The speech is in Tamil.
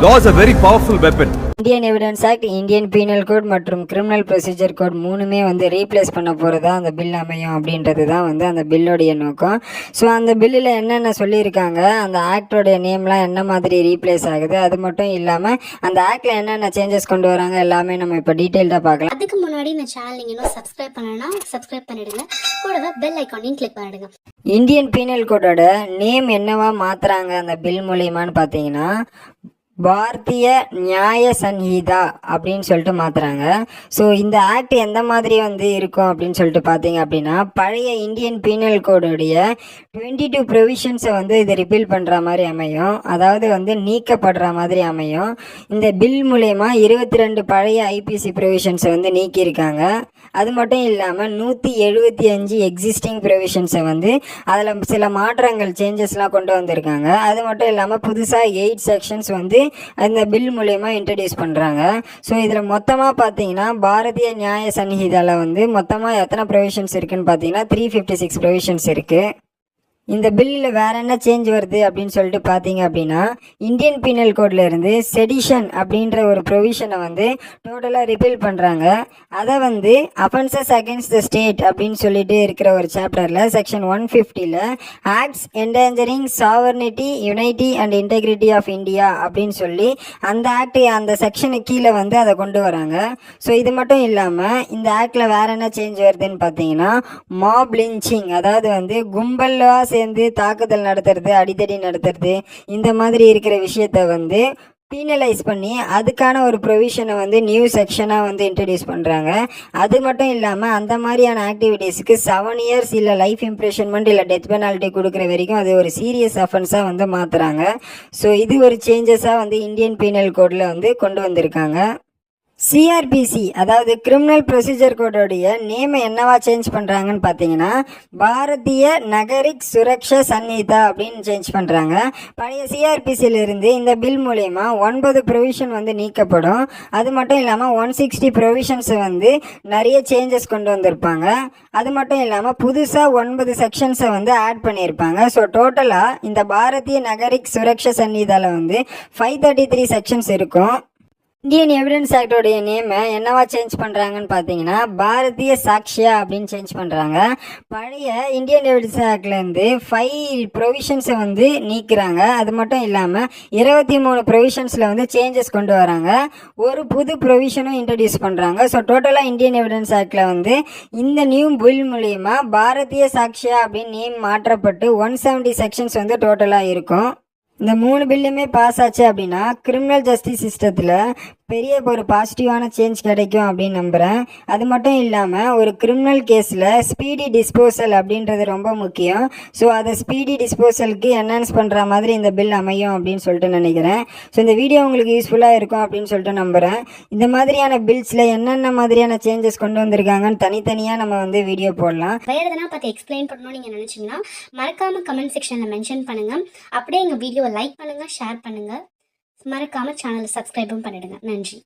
Is a very powerful weapon. Indian evidence act Indian penal code மற்றும் கிரிமினல் ப்ரொசீஜர் கோட் மூணுமே வந்து ரீப்ளேஸ் பண்ண போகிறதா அந்த பில் அமையும் அப்படின்றது தான் வந்து அந்த பில்லோடைய நோக்கம். ஸோ அந்த பில்லில் என்னென்ன சொல்லியிருக்காங்க? அந்த ஆக்டோடைய நேம்லாம் என்ன மாதிரி ரீப்ளேஸ் ஆகுது? அது மட்டும் இல்லாமல் அந்த ஆக்டில் என்னென்ன சேஞ்சஸ் கொண்டு வராங்க? எல்லாமே நம்ம இப்போ டீட்டெயில்டாக பார்க்கலாம். அதுக்கு முன்னாடி இந்த சேனல் நீங்கள் இன்னும் சப்ஸ்கிரைப் பண்ணலைன்னா சப்ஸ்கிரைப் பண்ணிடுங்க. கூடவே பெல் ஐக்கானையும் கிளிக் பண்ணிடுங்க. இந்தியன் பீனல் கோடோட நேம் என்னவா மாத்துறாங்க அந்த பில் மூலியமான்னு பார்த்தீங்கன்னா பாரதிய நியாய சன்ஹிதா அப்படின்னு சொல்லிட்டு மாற்றுறாங்க ஸோ இந்த ஆக்ட் எந்த மாதிரி வந்து இருக்கும் அப்படின்னு சொல்லிட்டு பார்த்தீங்க அப்படின்னா பழைய இந்தியன் பீனல் கோடுடைய டுவெண்ட்டி டூ ப்ரொவிஷன்ஸை வந்து இது ரிப்பீல் பண்ணுற மாதிரி அமையும். அதாவது வந்து நீக்கப்படுற மாதிரி அமையும். இந்த பில் மூலயமா இருபத்தி ரெண்டு பழைய ஐபிசி ப்ரொவிஷன்ஸை வந்து நீக்கியிருக்காங்க. அது மட்டும் இல்லாமல் நூற்றி எழுபத்தி அஞ்சு எக்ஸிஸ்டிங் ப்ரொவிஷன்ஸை வந்து அதில் சில மாற்றங்கள் சேஞ்சஸ்லாம் கொண்டு வந்திருக்காங்க. அது மட்டும் இல்லாமல் புதுசாக எயிட் செக்ஷன்ஸ் வந்து அந்த பில் மூலயமா இன்ட்ரடியூஸ் பண்ணுறாங்க ஸோ இதில் மொத்தமாக பார்த்தீங்கன்னா பாரதிய நியாய சன்னிதியில் வந்து மொத்தமாக எத்தனை ப்ரொவிஷன்ஸ் இருக்குதுன்னு பார்த்தீங்கன்னா த்ரீ ஃபிஃப்டி சிக்ஸ் ப்ரொவிஷன்ஸ் இருக்குது இந்த பில்லில் வேற என்ன சேஞ்ச் வருது அப்படின்னு சொல்லிட்டு பார்த்தீங்க அப்படின்னா இந்தியன் பீனல் கோட்ல இருந்து செடிஷன் அப்படின்ற ஒரு ப்ரொவிஷனை வந்து டோட்டலாக ரிப்பீல் பண்ணுறாங்க அதை வந்து அஃபென்சஸ் அகேன்ஸ்ட் த ஸ்டேட் அப்படின்னு சொல்லிட்டு இருக்கிற ஒரு சாப்டரில் செக்ஷன் ஒன் ஃபிஃப்டியில் acts endangering sovereignty unity and integrity of India அப்படின்னு சொல்லி அந்த ஆக்ட் அந்த செக்ஷனுக்கு கீழே வந்து அதை கொண்டு வராங்க. ஸோ இது மட்டும் இல்லாமல் இந்த ஆக்டில் வேற என்ன சேஞ்ச் வருதுன்னு பார்த்தீங்கன்னா மாப் லிஞ்சிங் அதாவது வந்து கும்பலாக சேர்ந்து தாக்குதல் நடத்துறது அடிதடி நடத்துறது இந்த மாதிரி இருக்கிற விஷயத்த வந்து பீனலைஸ் பண்ணி அதுக்கான ஒரு ப்ரொவிஷனை வந்து நியூ செக்ஷனாக வந்து இன்ட்ரடியூஸ் பண்ணுறாங்க அது மட்டும் இல்லாமல் அந்த மாதிரியான ஆக்டிவிட்டீஸ்க்கு செவன் இயர்ஸ் இல்லை லைஃப் இம்ப்ரெஷன்மெண்ட் இல்லை டெத் பெனால்ட்டி கொடுக்குற வரைக்கும் அது ஒரு சீரியஸ் அஃபென்ஸாக வந்து மாற்றுறாங்க ஸோ இது ஒரு சேஞ்சஸாக வந்து இந்தியன் பீனல் கோடில் வந்து கொண்டு வந்திருக்காங்க. சிஆர்பிசி அதாவது கிரிமினல் ப்ரொசீஜர் கோடோடைய நேமை என்னவா சேஞ்ச் பண்ணுறாங்கன்னு பார்த்தீங்கன்னா பாரதிய நகரிக் சுரக்ஷா சன்னிதா அப்படின்னு சேஞ்ச் பண்ணுறாங்க பழைய சிஆர்பிசியிலிருந்து இந்த பில் மூலயமா ஒன்பது ப்ரொவிஷன் வந்து நீக்கப்படும். அது மட்டும் இல்லாமல் ஒன் சிக்ஸ்டி ப்ரொவிஷன்ஸை வந்து நிறைய சேஞ்சஸ் கொண்டு வந்திருப்பாங்க. அது மட்டும் இல்லாமல் புதுசாக ஒன்பது செக்ஷன்ஸை வந்து ஆட் பண்ணியிருப்பாங்க. ஸோ டோட்டலாக இந்த பாரதிய நகரிக் சுரக்ஷா சன்னிதாவில் வந்து ஃபைவ் தேர்ட்டி த்ரீ செக்ஷன்ஸ் இருக்கும். இந்தியன் எவிடன்ஸ் ஆக்டோடைய நேமை என்னவா சேஞ்ச் பண்ணுறாங்கன்னு பார்த்தீங்கன்னா பாரதிய சாக்ஷியா அப்படின்னு சேஞ்ச் பண்ணுறாங்க பழைய இந்தியன் எவிடன்ஸ் ஆக்ட்லேருந்து ஃபைவ் ப்ரொவிஷன்ஸை வந்து நீக்கிறாங்க. அது மட்டும் இல்லாமல் இருபத்தி மூணு ப்ரொவிஷன்ஸில் வந்து சேஞ்சஸ் கொண்டு வராங்க. ஒரு புது ப்ரொவிஷனும் இன்ட்ரடியூஸ் பண்ணுறாங்க ஸோ டோட்டலாக இந்தியன் எவிடன்ஸ் ஆக்டில் வந்து இந்த நியூ பில் மூலிமா பாரதிய சாக்ஷியா அப்படின்னு நேம் மாற்றப்பட்டு ஒன் செவன்ட்டி செக்ஷன்ஸ் வந்து டோட்டலாக இருக்கும். இந்த மூணு பில்லுமே பாஸ் ஆச்சு அப்படின்னா கிரிமினல் ஜஸ்டிஸ் சிஸ்டத்தில் பெரிய ஒரு பாசிட்டிவான சேஞ்ச் கிடைக்கும் அப்படின்னு நம்புகிறேன் அது மட்டும் இல்லாமல் ஒரு கிரிமினல் கேஸில் ஸ்பீடி டிஸ்போசல் அப்படின்றது ரொம்ப முக்கியம். ஸோ அதை ஸ்பீடி டிஸ்போசலுக்கு என்ஹான்ஸ் பண்ணுற மாதிரி இந்த பில் அமையும் அப்படின்னு சொல்லிட்டு நினைக்கிறேன். ஸோ இந்த வீடியோ உங்களுக்கு யூஸ்ஃபுல்லாக இருக்கும் அப்படின்னு சொல்லிட்டு நம்புகிறேன் இந்த மாதிரியான பில்ஸில் என்னென்ன மாதிரியான சேஞ்சஸ் கொண்டு வந்திருக்காங்கன்னு தனித்தனியாக நம்ம வந்து வீடியோ போடலாம். வேறு எதனா பார்த்து எக்ஸ்பிளைன் பண்ணணும்னு நீங்கள் நினச்சிங்கன்னா மறக்காமல் கமெண்ட் செக்ஷனில் மென்ஷன் பண்ணுங்கள் அப்படியே எங்கள் வீடியோவை லைக் பண்ணுங்கள் ஷேர் பண்ணுங்கள் மறக்காமல் சேனலை சப்ஸ்கிரைபும் பண்ணிடுங்க. நன்றி.